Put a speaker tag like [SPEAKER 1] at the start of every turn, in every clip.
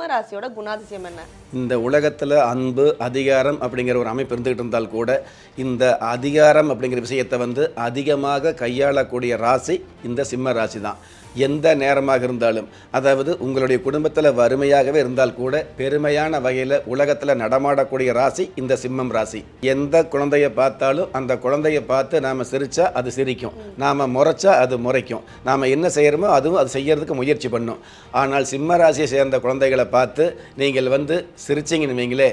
[SPEAKER 1] சிம்ம ராசியோட குணாதிசயம் என்ன?
[SPEAKER 2] இந்த உலகத்தில் அன்பு அதிகாரம் அப்படிங்கிற ஒரு அமைப்பு இருந்துகிட்டு இருந்தால் கூட இந்த அதிகாரம் அப்படிங்கிற விஷயத்தை வந்து அதிகமாக கையாளக்கூடிய ராசி இந்த சிம்ம ராசி தான் எந்த நேரமாக இருந்தாலும் அதாவது உங்களுடைய குடும்பத்தில் வறுமையாகவே இருந்தால் கூட பெருமையான வகையில் உலகத்தில் நடமாடக்கூடிய ராசி இந்த சிம்மம் ராசி. எந்த குழந்தையை பார்த்தாலும் அந்த குழந்தையை பார்த்து நாம் சிரித்தா அது சிரிக்கும். நாம் முறைச்சா அது முறைக்கும். நாம் என்ன செய்கிறோமோ அதுவும் அது செய்யறதுக்கு முயற்சி பண்ணும். ஆனால் சிம்ம ராசியை சேர்ந்த குழந்தைகளை பார்த்து நீங்கள் வந்து சிரிச்சிங்கன்னு வைங்களே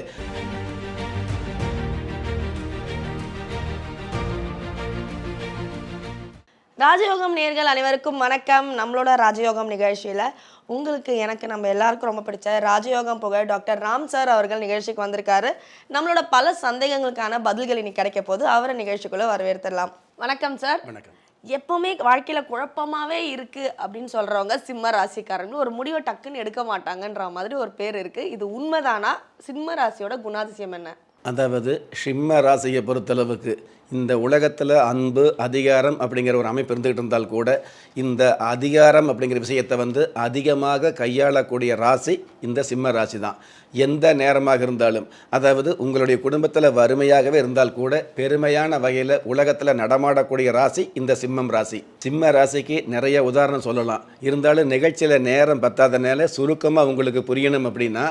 [SPEAKER 1] ராஜயோகம் நேர்கள் அனைவருக்கும் வணக்கம். நம்மளோட ராஜயோகம் நிகழ்ச்சியில் உங்களுக்கு எனக்கு நம்ம எல்லாருக்கும் ரொம்ப பிடிச்ச ராஜயோகம் புகழ் டாக்டர் ராம் சார் அவர்கள் நிகழ்ச்சிக்கு வந்திருக்காரு. நம்மளோட பல சந்தேகங்களுக்கான பதில்கள் இன்னைக்கு கிடைக்க போது அவரை நிகழ்ச்சிக்குள்ள வரவேற்றுடலாம் வணக்கம் சார்.
[SPEAKER 2] வணக்கம்.
[SPEAKER 1] எப்பவுமே வாழ்க்கையில குழப்பமாவே இருக்கு அப்படின்னு சொல்றவங்க சிம்ம ராசிக்காரங்க. ஒரு முடிவை டக்குன்னு எடுக்க மாட்டாங்கன்ற மாதிரி ஒரு பேர் இருக்கு. இது உண்மைதானா? சிம்ம ராசியோட குணாதிசயம் என்ன?
[SPEAKER 2] அதாவது சிம்ம ராசியை பொறுத்தளவுக்கு இந்த உலகத்தில் அன்பு அதிகாரம் அப்படிங்கிற ஒரு அமைப்பு இருந்துகிட்டு இருந்தால் கூட இந்த அதிகாரம் அப்படிங்கிற விஷயத்தை வந்து அதிகமாக கையாளக்கூடிய ராசி இந்த சிம்ம ராசி தான். எந்த நேரமாக இருந்தாலும் அதாவது உங்களுடைய குடும்பத்தில் வறுமையாகவே இருந்தால் கூட பெருமையான வகையில் உலகத்தில் நடமாடக்கூடிய ராசி இந்த சிம்மம் ராசி. சிம்ம ராசிக்கு நிறைய உதாரணம் சொல்லலாம். இருந்தாலும் நிகழ்ச்சியில் நேரம் பத்தாதனால சுருக்கமாக உங்களுக்கு புரியணும் அப்படின்னா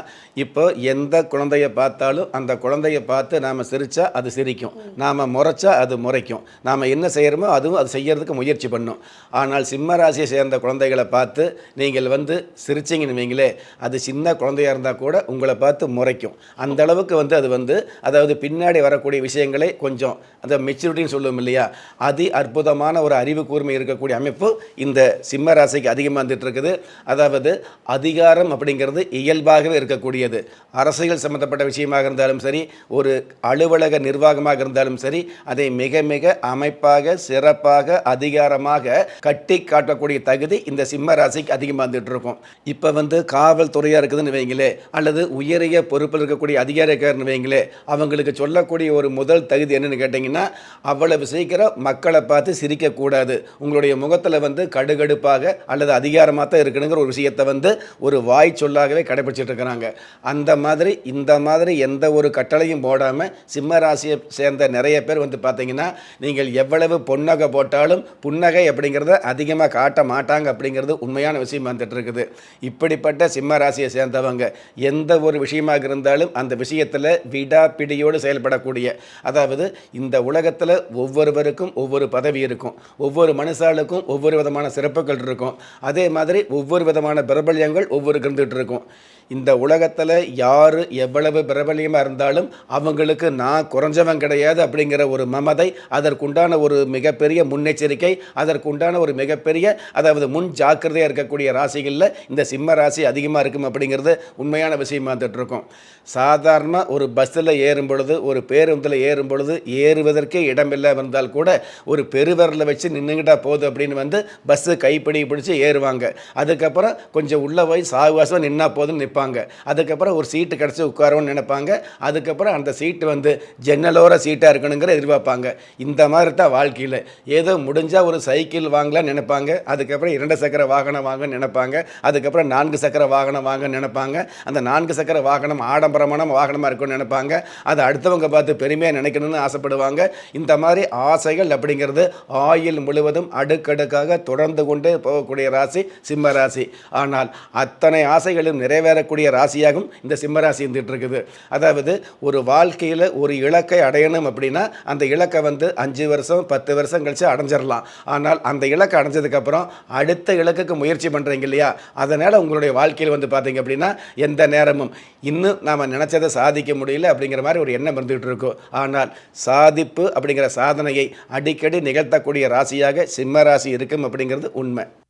[SPEAKER 2] இப்போ எந்த குழந்தையை பார்த்தாலும் அந்த குழந்தைய பார்த்து நாம் சிரிச்சா அது சிரிக்கும். நாம் முறைச்சா அது முறைக்கும். நாம் என்ன செய்கிறோமோ அதுவும் அது செய்யறதுக்கு முயற்சி பண்ணும். ஆனால் சிம்ம ராசியை சேர்ந்த குழந்தைகளை பார்த்து நீங்கள் வந்து சிரிச்சிங்கன்னு வைங்களே அது சின்ன குழந்தையா இருந்தால் கூட உங்களை பார்த்து முறைக்கும். அந்த அளவுக்கு வந்து அது வந்து அதாவது பின்னாடி வரக்கூடிய விஷயங்களை கொஞ்சம் அந்த மெச்சூரிட்டின்னு சொல்லுவோம் இல்லையா அதி அற்புதமான ஒரு அறிவு கூர்மை இருக்கக்கூடிய அமைப்பு இந்த சிம்ம ராசிக்கு அதிகமாக வந்துட்டு இருக்குது அதாவது அதிகாரம் அப்படிங்கிறது இயல்பாகவே இருக்கக்கூடியது. அரசியல் சம்பந்தப்பட்ட விஷயமாக இருந்தாலும் சரி ஒரு அலுவலக நிர்வாகமாக இருந்தாலும் சரி அதை மிக மிக அமைப்பாக சிறப்பாக அதிகாரமாக கட்டி காட்டக்கூடிய தகுதி இந்த சிம்ம ராசிக்கு அதிகமாக வந்துட்டு இருக்கும் இப்போ வந்து காவல்துறையாக இருக்குதுன்னு வைங்களே அல்லது உயரிய பொறுப்பில் இருக்கக்கூடிய அதிகாரிக்காரன்னு வைங்களே அவங்களுக்கு சொல்லக்கூடிய ஒரு முதல் தகுதி என்னன்னு கேட்டிங்கன்னா அவ்வளவு சீக்கிரம் மக்களை பார்த்து சிரிக்கக்கூடாது. உங்களுடைய முகத்தில் வந்து கடுகடுப்பாக அல்லது அதிகாரமாக தான் இருக்கணுங்கிற ஒரு விஷயத்தை வந்து ஒரு வாய் சொல்லாகவே கடைபிடிச்சிட்டு இருக்கிறாங்க. அந்த மாதிரி இந்த மாதிரி எந்த ஒரு கட்டளையும் போடாமல் சிம்ம ராசியை சேர்ந்த நிறைய பேர் வந்து பார்த்தீங்கன்னா நீங்கள் எவ்வளவு பொன்னகை போட்டாலும் புன்னகை அப்படிங்கிறத அதிகமாக காட்ட மாட்டாங்க அப்படிங்கிறது உண்மையான விஷயம் வந்துட்டு இருக்குது இப்படிப்பட்ட சிம்ம ராசியை சேர்ந்தவங்க எந்த ஒரு விஷயமாக இருந்தாலும் அந்த விஷயத்தில் விடாப்பிடியோடு செயல்படக்கூடிய அதாவது இந்த உலகத்தில் ஒவ்வொருவருக்கும் ஒவ்வொரு பதவி இருக்கும் ஒவ்வொரு மனுஷாளுக்கும் ஒவ்வொரு விதமான சிறப்புகள் இருக்கும் அதே மாதிரி ஒவ்வொரு விதமான பிரபல்யங்கள் ஒவ்வொரு இருந்துகிட்டு இருக்கும். இந்த உலகத்தில் யார் எவ்வளவு பிரபலியமாக இருந்தாலும் அவங்களுக்கு நான் குறைஞ்சவன் கிடையாது அப்படிங்கிற ஒரு மமதை அதற்குண்டான ஒரு மிகப்பெரிய முன்னெச்சரிக்கை அதற்குண்டான ஒரு மிகப்பெரிய அதாவது முன் ஜாக்கிரதையாக இருக்கக்கூடிய ராசிகளில் இந்த சிம்ம ராசி அதிகமாக இருக்கும் அப்படிங்கிறது உண்மையான விஷயமா வந்துட்டு இருக்கும் சாதாரணமாக ஒரு பஸ்ஸில் ஏறும் பொழுது ஒரு பேருந்தில் ஏறும் பொழுது ஏறுவதற்கே இடமில்லை வந்தால் கூட ஒரு பெருவரில் வச்சு நின்றுக்கிட்டா போதும் அப்படின்னு வந்து பஸ்ஸு கைப்பிடி பிடிச்சி ஏறுவாங்க. அதுக்கப்புறம் கொஞ்சம் உள்ள போய் சாகுவாசமாக நின்னா போதும்னு நிற்பாங்க அதுக்கப்புறம் ஒரு சீட்டு கிடச்சி உட்காரணும்னு நினைப்பாங்க. அதுக்கப்புறம் அந்த சீட்டு வந்து ஜன்னலோர சீட்டாக இருக்கணுங்கிற எதிர்பார்ப்பாங்க. இந்த மாதிரி தான் வாழ்க்கையில். ஏதோ முடிஞ்சால் ஒரு சைக்கிள் வாங்கலாம்னு நினைப்பாங்க. அதுக்கப்புறம் இரண்டு சக்கர வாகனம் வாங்க நினைப்பாங்க. அதுக்கப்புறம் நான்கு சக்கர வாகனம் வாங்க நினைப்பாங்க. அந்த நான்கு சக்கர வாகனம் ஆடம்பரமான வாகனமாக இருக்கும்னு நினைப்பாங்க. அதை அடுத்தவங்க பார்த்து பெருமையாக நினைக்கணும்னு ஆசைப்படுவாங்க. இந்த மாதிரி ஆசைகள் அப்படிங்கிறது ஆயில் முழுவதும் அடுக்கடுக்காக தொடர்ந்து கொண்டு போகக்கூடிய ராசி சிம்ம ராசி. ஆனால் அத்தனை ஆசைகளும் நிறைவேறக்கூடிய ராசியாகவும் இந்த சிம்மராசி இருந்துகிட்டு இருந்துட்டு இருக்குது அதாவது ஒரு வாழ்க்கையில் ஒரு இலக்கை அடையணும் அப்படின்னா அந்த இலக்கை வந்து அஞ்சு வருஷம் பத்து வருஷம் கழிச்சு அடைஞ்சிடலாம் ஆனால் அந்த இலக்கை அடைஞ்சதுக்கப்புறம் அடுத்த இலக்குக்கு முயற்சி பண்ணுறீங்க இல்லையா? அதனால் உங்களுடைய வாழ்க்கையில் வந்து பார்த்தீங்க அப்படின்னா எந்த நேரமும் இன்னும் நாம் நினச்சதை சாதிக்க முடியல அப்படிங்கிற மாதிரி ஒரு எண்ணம் இருந்துகிட்டு இருக்கும் ஆனால் சாதிப்பு அப்படிங்கிற சாதனையை அடிக்கடி நிகழ்த்தக்கூடிய ராசியாக சிம்ம ராசி இருக்கும் அப்படிங்கிறது உண்மை.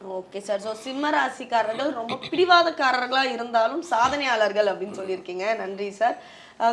[SPEAKER 1] ஓகே சார் ஸோ சிம்ம ராசிக்காரர்கள் ரொம்ப பிடிவாதக்காரர்களாக இருந்தாலும் சாதனையாளர்கள் அப்படின்னு சொல்லியிருக்கீங்க நன்றி சார்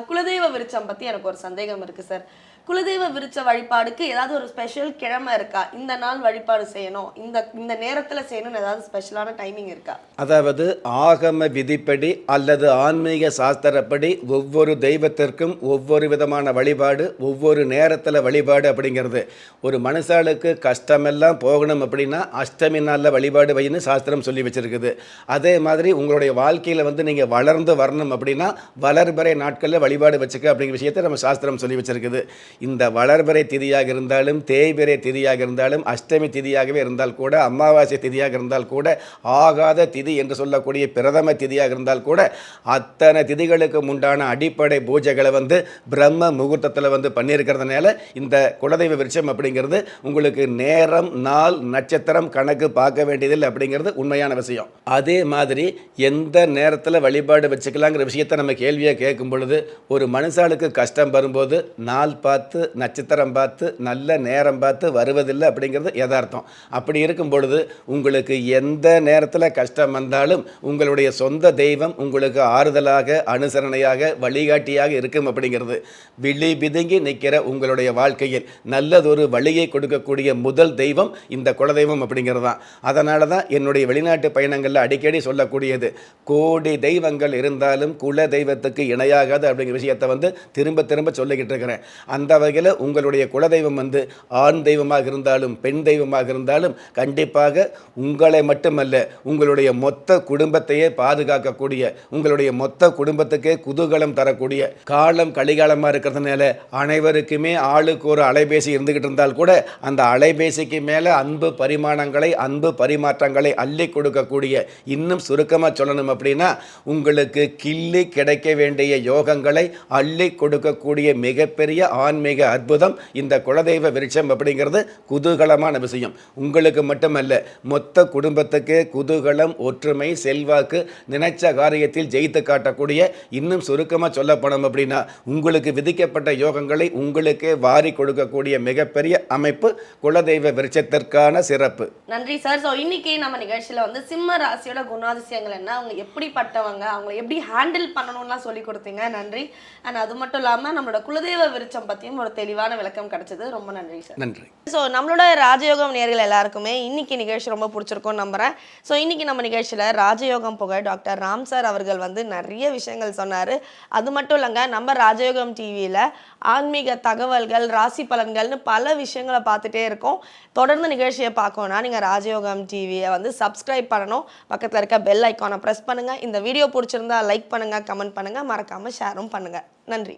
[SPEAKER 1] குலதெய்வ விருச்சம் பத்தி எனக்கு ஒரு சந்தேகம் இருக்கு சார் குலதெய்வ விருட்ச வழிபாடுக்கு ஏதாவது ஒரு ஸ்பெஷல் கிழமை இருக்கா? இந்த நாள் வழிபாடு செய்யணும். இந்த இந்த நேரத்தில் செய்யணும்னு ஏதாவது ஸ்பெஷலான டைமிங் இருக்கா?
[SPEAKER 2] அதாவது ஆகம விதிப்படி அல்லது ஆன்மீக சாஸ்திரப்படி ஒவ்வொரு தெய்வத்திற்கும் ஒவ்வொரு விதமான வழிபாடு ஒவ்வொரு நேரத்தில் வழிபாடு அப்படிங்கிறது. ஒரு மனுஷாளுக்கு கஷ்டமெல்லாம் போகணும் அப்படின்னா அஷ்டமி நாளில் வழிபாடு வைன்னு சாஸ்திரம் சொல்லி வச்சிருக்குது. அதே மாதிரி உங்களுடைய வாழ்க்கையில் வந்து நீங்கள் வளர்ந்து வரணும் அப்படின்னா வளர்பறை நாட்களில் வழிபாடு வச்சுக்க அப்படிங்கிற விஷயத்தை நம்ம சாஸ்திரம் சொல்லி வச்சிருக்குது. இந்த வளர்பிறை திதியாக இருந்தாலும் தேய்பிறை திதியாக இருந்தாலும் அஷ்டமி திதியாகவே இருந்தால் கூட அமாவாசை திதியாக இருந்தால் கூட ஆகாத திதி என்று சொல்லக்கூடிய பிரதம திதியாக இருந்தால் கூட அத்தனை திதிகளுக்கு உண்டான அடிப்படை பூஜைகளை வந்து பிரம்ம முகூர்த்தத்தில் வந்து பண்ணியிருக்கிறதுனால இந்த குலதெய்வ விருட்சம் அப்படிங்கிறது உங்களுக்கு நேரம் நாள் நட்சத்திரம் கணக்கு பார்க்க வேண்டியதில்லை அப்படிங்கிறது உண்மையான விஷயம். அதே மாதிரி எந்த நேரத்தில் வழிபாடு வச்சுக்கலாங்கிற விஷயத்தை நம்ம கேள்வியாக கேட்கும் பொழுது ஒரு மனுஷாளுக்கு கஷ்டம் வரும்போது நாள் பார்த்து பார்த்து நட்சத்திரம் பார்த்து நல்ல நேரம் பார்த்து வருவதில்லை அப்படிங்கிறது யதார்த்தம். அப்படி இருக்கும் பொழுது உங்களுக்கு எந்த நேரத்தில் கஷ்டம் வந்தாலும் உங்களுடைய சொந்த தெய்வம் உங்களுக்கு ஆறுதலாக அனுசரணையாக வழிகாட்டியாக இருக்கும் அப்படிங்கிறது. விழி பிதுங்கி நிற்கிற உங்களுடைய வாழ்க்கையில் நல்லதொரு வழியை கொடுக்கக்கூடிய முதல் தெய்வம் இந்த குலதெய்வம் அப்படிங்கிறது தான் அதனால தான் என்னுடைய வெளிநாட்டு பயணங்களில் அடிக்கடி சொல்லக்கூடியது கோடி தெய்வங்கள் இருந்தாலும் குல தெய்வத்துக்கு இணையாகாது அப்படிங்கிற விஷயத்தை வந்து திரும்ப திரும்ப சொல்லிக்கிட்டு இருக்கிறேன். அந்த வகையில் உங்களுடைய குலதெய்வம் வந்து ஆண் தெய்வமாக இருந்தாலும் பெண் தெய்வமாக இருந்தாலும் கண்டிப்பாக உங்களை மட்டுமல்ல உங்களுடைய மொத்த குடும்பத்தையே பாதுகாக்கக்கூடிய உங்களுடைய மொத்த குடும்பத்துக்கே குதூகலம் தரக்கூடிய காலம் கலிகாலமாக இருக்கிறதுனால அனைவருக்குமே ஆளுக்கு ஒரு அலைபேசி இருந்துகிட்டு இருந்தால் கூட அந்த அலைபேசிக்கு மேலே அன்பு பரிமாணங்களை அன்பு பரிமாற்றங்களை அள்ளி கொடுக்கக்கூடிய இன்னும் சுருக்கமாக சொல்லணும் அப்படின்னா உங்களுக்கு கிள்ளி கிடைக்க வேண்டிய யோகங்களை அள்ளி கொடுக்கக்கூடிய மிகப்பெரிய ஆன்மீக அற்புதம் இந்த குலதெய்வ விருட்சம் அப்படிங்கிறது குதூகலமான விஷயம். உங்களுக்கு மட்டுமல்ல மொத்த குடும்பத்துக்கு குதூகலம் ஒற்றுமை செல்வாக்கு நினைச்ச காரியத்தில் ஜெயித்து காட்டக்கூடிய இன்னும் சுருக்கமாக சொல்லப்படும் அப்படின்னா உங்களுக்கு விதிக்கப்பட்ட யோகங்களை உங்களுக்கே வாரி கொடுக்கக்கூடிய மிகப்பெரிய அமைப்பு குலதெய்வ விருட்சத்திற்கான சிறப்பு.
[SPEAKER 1] நன்றி சார். ஸோ இன்னைக்கு நம்ம நிகழ்ச்சியில வந்து சிம்ம ராசியோட குணாதிசயங்கள் என்ன அவங்க எப்படிப்பட்டவங்க அவங்கள எப்படி ஹேண்டில் பண்ணணும்லாம் சொல்லி கொடுத்தீங்க. நன்றி. அண்ட் அது மட்டும் இல்லாம நம்மளோட குலதெய்வ விருச்சம் பத்தியும் ஒரு தெளிவான விளக்கம் கிடைச்சது. ரொம்ப நன்றி சார்.
[SPEAKER 2] நன்றி.
[SPEAKER 1] ஸோ நம்மளோட ராஜயோகம் நேர்கள் எல்லாருக்குமே இன்னைக்கு நிகழ்ச்சி ரொம்ப பிடிச்சிருக்கும்னு நம்புறேன். ஸோ இன்னைக்கு நம்ம நிகழ்ச்சியில் ராஜயோகம் புகழ் டாக்டர் ராம் சார் அவர்கள் வந்து நிறைய விஷயங்கள் சொன்னார். அது மட்டும் இல்லைங்க நம்ம ராஜயோகம் டிவியில் ஆன்மீக தகவல்கள் ராசி பலன்கள்னு பல விஷயங்களை பார்த்துட்டே இருக்கோம். தொடர்ந்து நிகழ்ச்சியை பார்க்கணும்னா நீங்கள் ராஜயோகம் டிவியை வந்து சப்ஸ்கிரைப் பண்ணணும். பக்கத்தில் இருக்க பெல் ஐக்கானை ப்ரெஸ் பண்ணுங்கள் இந்த வீடியோ பிடிச்சிருந்தா லைக் பண்ணுங்கள் கமெண்ட் பண்ணுங்கள் மறக்காமல் ஷேரும் பண்ணுங்கள் நன்றி.